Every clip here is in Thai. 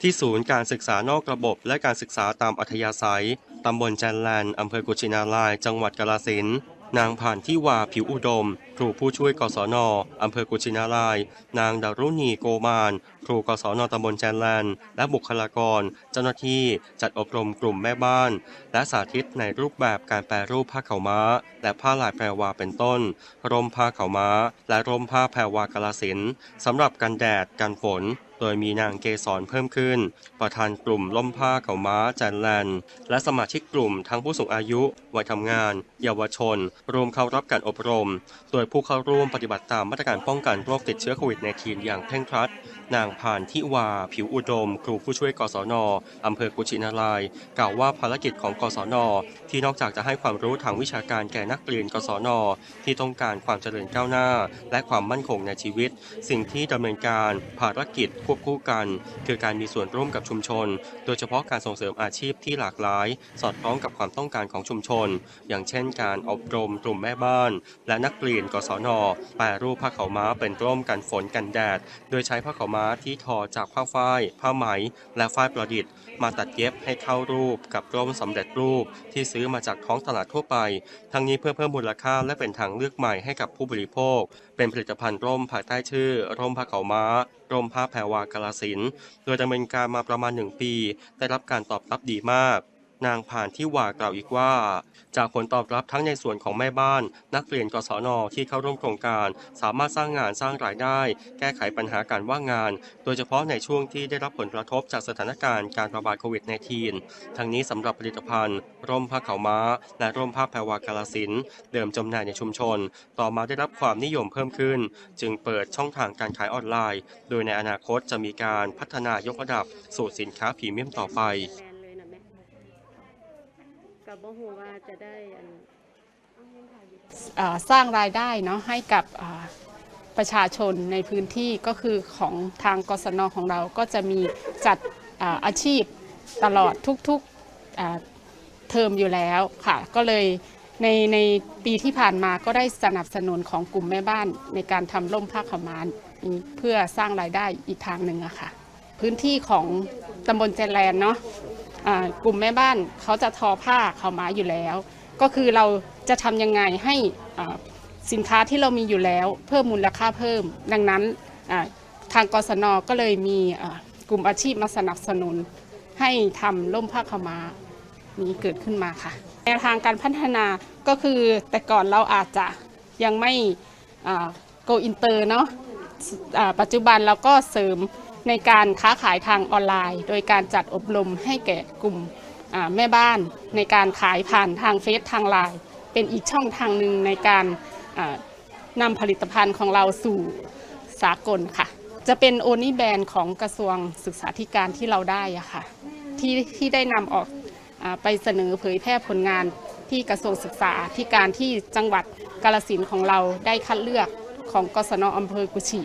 ที่ศูนย์การศึกษานอกระบบ และการศึกษาตามอัธยาศัย ตำบลจันแลนอำเภอกุชินาราย จังหวัดกาฬสินนางผ่านที่วาผิวอุดม ครูผู้ช่วยกศนอำเภอกุชินาราย นางดารุณีโกมาน ครูกศนตำบลแจนแลนและบุคลากร เจ้าหน้าที่จัดอบรมกลุ่มแม่บ้าน และสาธิตในรูปแบบการแปรรูปผ้าเขาม้า และผ้าลายแพรวาเป็นต้น ร่มผ้าเขาม้า และร่มผ้าแพรวากาลสินสำหรับกันแดดกันฝน โดยมีนางเกษรเพิ่มขึ้น ประธานกลุ่มล่มผ้าเขาม้าแจนแลนและสมาชิกกลุ่มทั้งผู้สูงอายุ วัยทำงาน เยาวชน รวมเข้ารับการอบรม โดยผู้เข้าร่วมปฏิบัติตามมาตรการป้องกันโรคติดเชื้อโควิด -19 อย่างเคร่งครัด นางผ่านทิวา ผิวอุดม ครูผู้ช่วยกศนอำเภอกุชินารายกล่าวว่าภารกิจของกศนที่นอกจากจะให้ความรู้ทางวิชาการแก่นักเรียนกศนที่ต้องการความเจริญก้าวหน้า และความมั่นคงในชีวิต สิ่งที่ดำเนินการภารกิจควบคู่กัน คือการมีส่วนร่วมกับชุมชน โดยเฉพาะการส่งเสริมอาชีพที่หลากหลาย สอดคล้องกับความต้องการของชุมชน อย่างเช่น การอบรมกลุ่มแม่บ้าน และนักเรียนกศนแปรรูปผ้าขาวม้าเป็นร่มกันฝนกันแดด โดยใช้ผ้าขาวม้าที่ทอจากผ้าฝ้าย ผ้าไหม และฝ้ายประดิษฐ์ มาตัดเย็บให้เข้ารูปกับร่มสำเร็จรูปที่ซื้อมาจากท้องตลาดทั่วไป ทั้งนี้เพื่อเพิ่มมูลค่าและเป็นทางเลือกใหม่ให้กับผู้บริโภค เป็นผลิตภัณฑ์ร่มภายใต้ชื่อ ร่มผ้าขาวม้า รมพระแพรวากาลสินธุ์โดยดำเนินการมาประมาณหนึ่งปี ได้รับการตอบรับดีมาก นางผ่านที่ว่ากล่าวอีกว่า จากผลตอบรับทั้งในส่วนของแม่บ้าน นักเรียนกศนที่เข้าร่วมโครงการ สามารถสร้างงานสร้างรายได้ แก้ไขปัญหาการว่างงาน โดยเฉพาะในช่วงที่ได้รับผลกระทบจากสถานการณ์การระบาดโควิด -19 ทั้งนี้สำหรับผลิตภัณฑ์ ร่มผ้าขาวม้า และร่มผ้าแพรวากาลสินเดิมจำหน่ายในชุมชน ต่อมาได้รับความนิยมเพิ่มขึ้น จึงเปิดช่องทางการขายออนไลน์ โดยในอนาคตจะมีการพัฒนายกระดับสู่สินค้าพรีเมียมต่อไป กับบ่ฮู้ว่าจะได้อันเอ่อสร้างรายได้เนาะให้กับอ่าประชาชนในพื้นที่ก็คือของทางกศนของเราก็จะมีจัดอาอาชีพตลอดทุกๆอ่าเทอมอยู่แล้วค่ะ ก็เลยในในปีที่ผ่านมาก็ได้สนับสนุนของกลุ่มแม่บ้านในการทำร่มผ้าขาวมานเพื่อสร้างรายได้อีกทางหนึ่งอะค่ะ พื้นที่ของตำบลเจแลนเนาะ กลุ่มแม่บ้านเขาจะทอผ้าขาวม้าอยู่แล้ว ก็คือเราจะทำยังไงให้สินค้าที่เรามีอยู่แล้ว เพิ่มมูลค่าเพิ่ม ดังนั้นทางกศนก็เลยมีกลุ่มอาชีพมาสนับสนุน ให้ทำร่มผ้าขาวม้านี้เกิดขึ้นมาค่ะแนวทางการพัฒนาก็คือแต่ก่อนเราอาจจะยังไม่โกอินเตอร์เนาะอ่าปัจจุบันเราก็เสริม ในการค้าขายทางออนไลน์ โดยการจัดอบรมให้แก่กลุ่มแม่บ้านในการขายผ่านทางเฟซทางไลน์เป็นอีกช่องทางหนึ่งในการนำผลิตภัณฑ์ของเราสู่สากลค่ะ จะเป็นโอนิแบรนด์ของกระทรวงศึกษาธิการที่เราได้อะค่ะที่ที่ได้นำออกอไปเสนอเผยแพร่ผลงานที่กระทรวงศึกษาธิการที่จังหวัดกาฬสินของเราได้คัดเลือกของกศนอำเภอกุชิ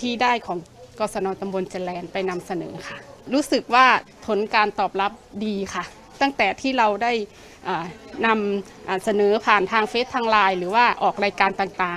ที่ได้ของ กศนตำบลเจริญไปนำเสนอค่ะ รู้สึกว่าผลการตอบรับดีค่ะ ตั้งแต่ที่เราได้นำเสนอผ่านทางเฟซทางไลน์หรือว่าออกรายการต่างๆ